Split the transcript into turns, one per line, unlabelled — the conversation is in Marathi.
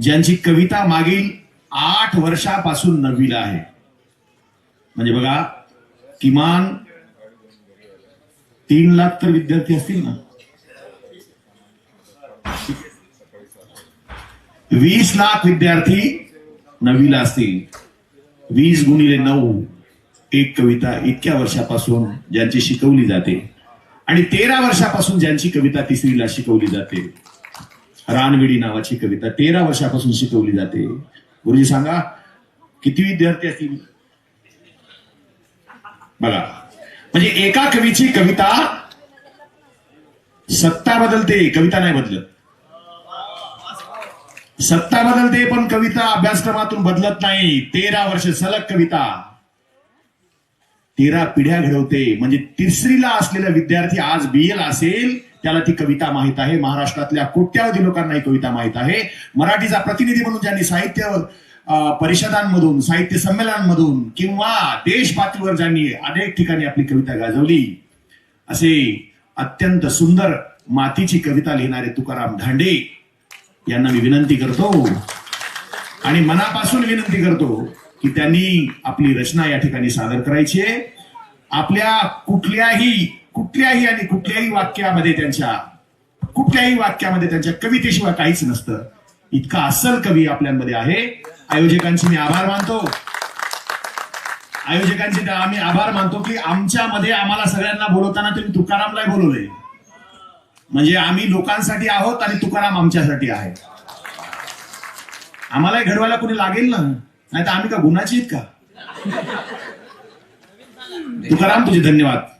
ज्यांची कविता मागील आठ वर्षापासून नववीला आहे. म्हणजे बघा किमान तीन लाख तर विद्यार्थी असतील ना? वीस लाख विद्यार्थी नववीला असतील. वीस गुणिले नऊ एक कविता इतक्या वर्षापासून ज्यांची शिकवली जाते. आणि तेरा वर्षापासून ज्यांची कविता तिसरीला शिकवली जाते. रानविडी नावाची कविता तेरा वर्षापासून शिकवली जाते. गुरुजी सांगा किती विद्यार्थी असतील? बघा. म्हणजे एका कवीची कविता सत्ता बदलते कविता नाही बदलत. सत्ता बदलते पण कविता अभ्यासक्रमातून बदलत नाही. तेरा वर्ष सलग कविता. तेरा पिढ्या घडवते. म्हणजे तिसरीला असलेला विद्यार्थी आज बी असेल त्याला ती कविता माहीत आहे. महाराष्ट्रातल्या कोट्यावधी लोकांना ही कविता माहीत आहे. मराठीचा प्रतिनिधी म्हणून ज्यांनी साहित्य अं, परिषदांमधून साहित्य संमेलनांमधून किंवा देश पातळीवर ज्यांनी अनेक ठिकाणी आपली कविता गाजवली असे अत्यंत सुंदर मातीची कविता लिहिणारे तुकाराम धांडे यांना मी विनंती करतो. आणि मनापासून विनंती करतो की त्यांनी आपली रचना या ठिकाणी सादर करायची आहे. आपल्या कुठल्याही कुठल्याही आणि कुठल्याही वाक्यामध्ये त्यांच्या कुठल्याही वाक्यामध्ये त्यांच्या कवितेशिवाय काहीच नसतं. इतका अस्सल कवी आपल्यामध्ये आहे. आयोजकांचे मी आभार मानतो. आयोजकांचे आम्ही आभार मानतो की आमच्यामध्ये आम्हाला सगळ्यांना बोलवताना तुम्ही तुकारामलाही बोलवले. म्हणजे आम्ही लोकांसाठी आहोत आणि तुकाराम आमच्यासाठी आहे. आम्हालाही घडवायला कोणी लागेल ना? नाही तर आम्ही का गुन्हाची आहेत का? तुकाराम तुझे धन्यवाद.